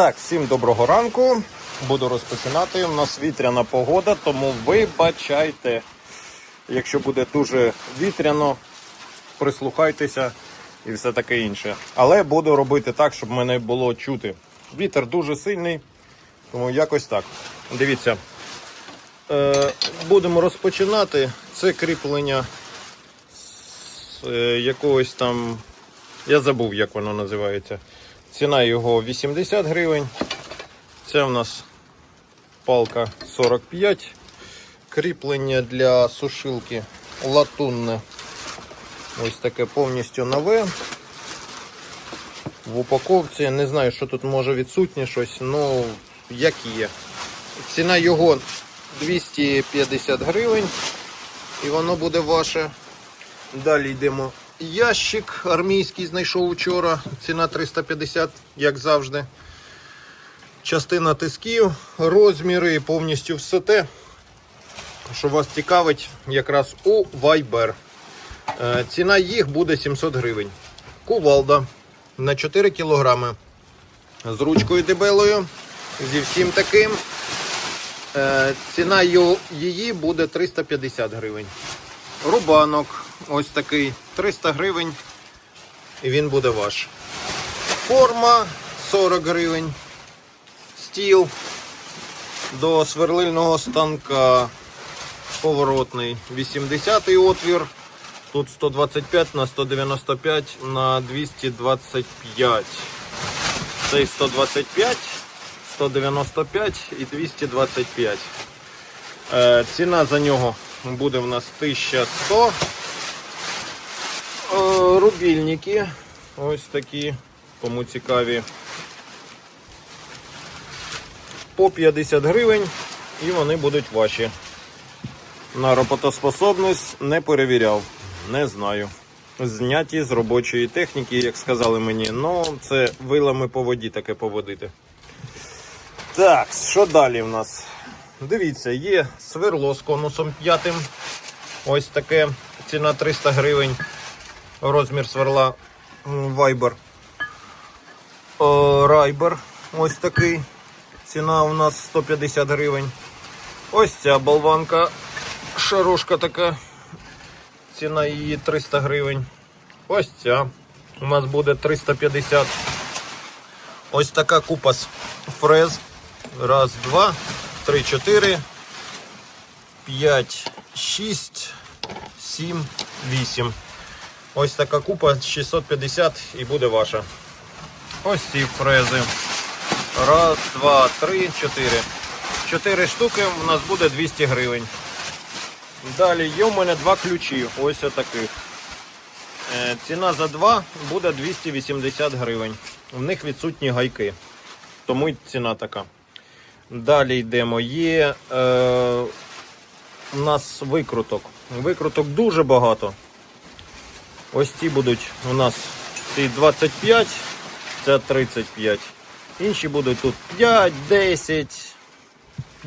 Так, всім доброго ранку. Буду розпочинати. У нас вітряна погода, тому вибачайте. Якщо буде дуже вітряно, прислухайтеся і все таке інше. Але буду робити так, щоб мене було чути. Вітер дуже сильний, тому якось так. Дивіться. Е, будемо розпочинати. Це кріплення з е, якогось там. Я забув, як воно називається. Ціна його 80 гривень. Це в нас палка 45. Кріплення для сушилки латунне. Ось таке повністю нове. В упаковці. Не знаю, що тут може відсутнє щось, ну як є. Ціна його 250 гривень. І воно буде ваше. Далі йдемо. Ящик армійський знайшов вчора. Ціна 350, як завжди. Частина тисків, розміри, повністю все те, що вас цікавить якраз у Viber. Е, Ціна їх буде 700 гривень. Кувалда на 4 кілограми. З ручкою дебелою. Зі всім таким. Е, Ціна її буде 350 гривень. Рубанок ось такий 300 гривень. І він буде ваш. Форма 40 гривень. Стіл до сверлильного станка поворотний 80 отвір. Тут 125 на 195 на 225. Цей 125, 195 і 225. Е, ціна за нього буде в нас 1100. Е, рубільники. Ось такі, кому цікаві. По 50 гривень і вони будуть ваші. На роботоспособність не перевіряв, не знаю. Зняті з робочої техніки, як сказали мені, ну це вилами по воді таке поводити. Так, що далі в нас? Дивіться, є сверло з конусом п'ятим. Ось таке. Ціна 300 гривень. Розмір сверла Viber. Райбер. Ось такий. Ціна у нас 150 гривень. Ось ця болванка. Шарушка така. Ціна її 300 гривень. Ось ця. У нас буде 350. Ось така купа з фрез. Раз, два, три, чотири, п'ять, шість, сім, вісім. Ось така купа 650 і буде ваша. Ось ці фрези. Раз, два, три, чотири. Чотири штуки у нас буде 200 гривень. Далі є у мене два ключі. Ось отаких. Е, Ціна за два буде 280 гривень. В них відсутні гайки. Тому й ціна така. Далі йдемо. Є е, у нас викруток. Викруток дуже багато. Ось ці будуть у нас ці 25, це 35. Інші будуть тут 5, 10,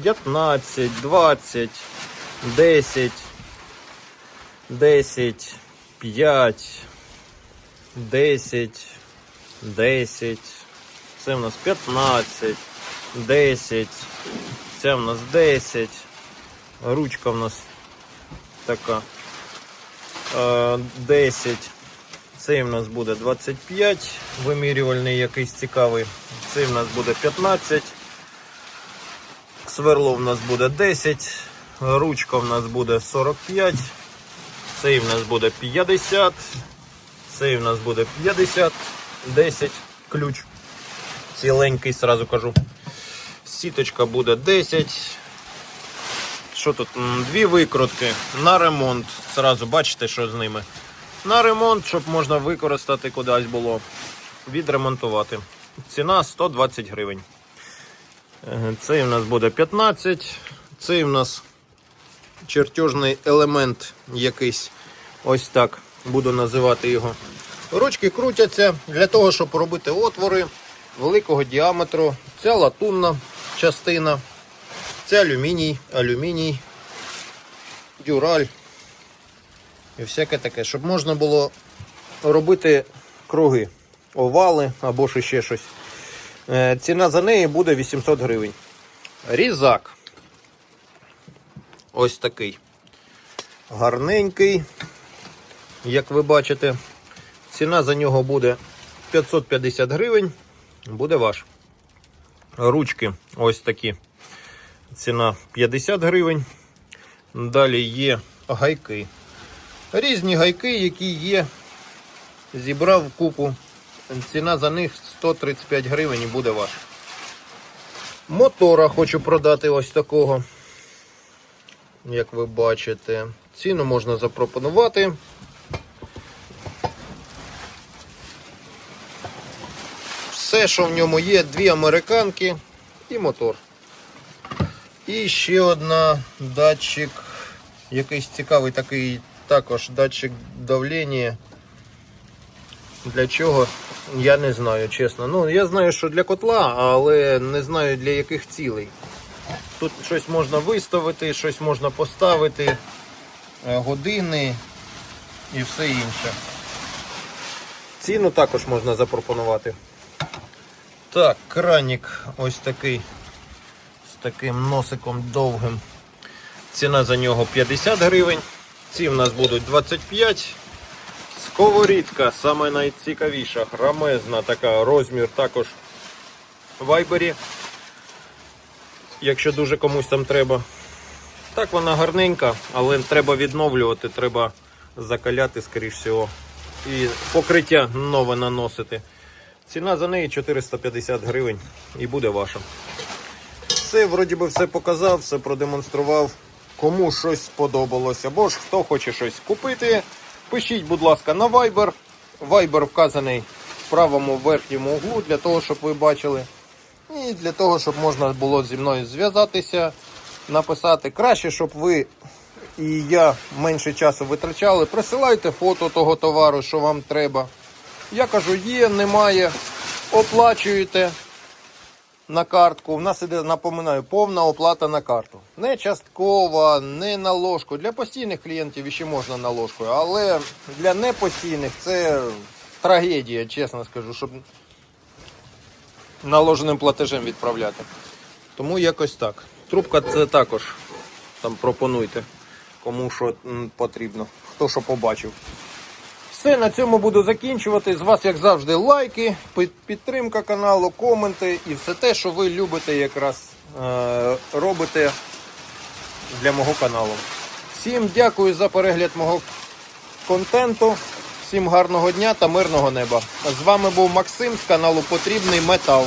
15, 20, 10, 10, 5, 10, 10. Це в нас 15, 10. Це в нас 10. Ручка в нас така. Е, 10. Цей в нас буде 25, вимірювальний якийсь цікавий. Цей в нас буде 15. Сверло в нас буде 10. Ручка в нас буде 45. Цей в нас буде 50. Цей в нас буде 50. 10 ключ. Ціленький, сразу кажу. Сіточка буде 10. Що тут? Дві викрутки на ремонт. Сразу бачите, що з ними. На ремонт, щоб можна використати кудись було. Відремонтувати. Ціна 120 гривень. Е, Цей у нас буде 15. Цей у нас чертежний елемент якийсь. Ось так буду називати його. Ручки крутяться для того, щоб робити отвори великого діаметру. Це латунна частина. Це алюміній, алюміній, дюраль і всяке таке, щоб можна було робити круги, овали або ж ще щось. Е, Ціна за неї буде 800 гривень. Різак. Ось такий. Гарненький. Як ви бачите, ціна за нього буде 550 гривень. Буде ваш. Ручки ось такі. Ціна 50 гривень. Далі є гайки. Різні гайки, які є. Зібрав купу. Ціна за них 135 гривень і буде ваш. Мотора хочу продати ось такого. Як ви бачите, ціну можна запропонувати. Все, що в ньому є, дві американки і мотор. І ще одна датчик, якийсь цікавий такий також датчик давлення. Для чого? Я не знаю, чесно. Ну, я знаю, що для котла, але не знаю для яких цілей. Тут щось можна виставити, щось можна поставити, е, години і все інше. Ціну також можна запропонувати. Так, кранік ось такий з таким носиком довгим. Ціна за нього 50 гривень. Ці в нас будуть 25. Сковорідка, саме найцікавіша, грамезна така, розмір також вайбері. Якщо дуже комусь там треба. Так вона гарненька, але треба відновлювати, треба закаляти, скоріш всього. І покриття нове наносити. Ціна за неї 450 гривень і буде ваша. Все, вроді би, все показав, все продемонстрував. Кому щось сподобалось, або ж хто хоче щось купити, пишіть, будь ласка, на Viber. Viber вказаний в правому верхньому углу для того, щоб ви бачили. І для того, щоб можна було зі мною зв'язатися, написати. Краще, щоб ви і я менше часу витрачали. Присилайте фото того товару, що вам треба. Я кажу, є, немає. Оплачуєте на картку. У нас іде, напоминаю, повна оплата на карту. Не часткова, не на ложку. Для постійних клієнтів ще можна на ложку, але для непостійних це трагедія, чесно скажу, щоб наложеним платежем відправляти. Тому якось так. Трубка це також там пропонуйте, кому що потрібно, хто що побачив. Все, на цьому буду закінчувати. З вас, як завжди, лайки, підтримка каналу, коменти і все те, що ви любите якраз робити робите для мого каналу. Всім дякую за перегляд мого контенту. Всім гарного дня та мирного неба. З вами був Максим з каналу Потрібний Метал.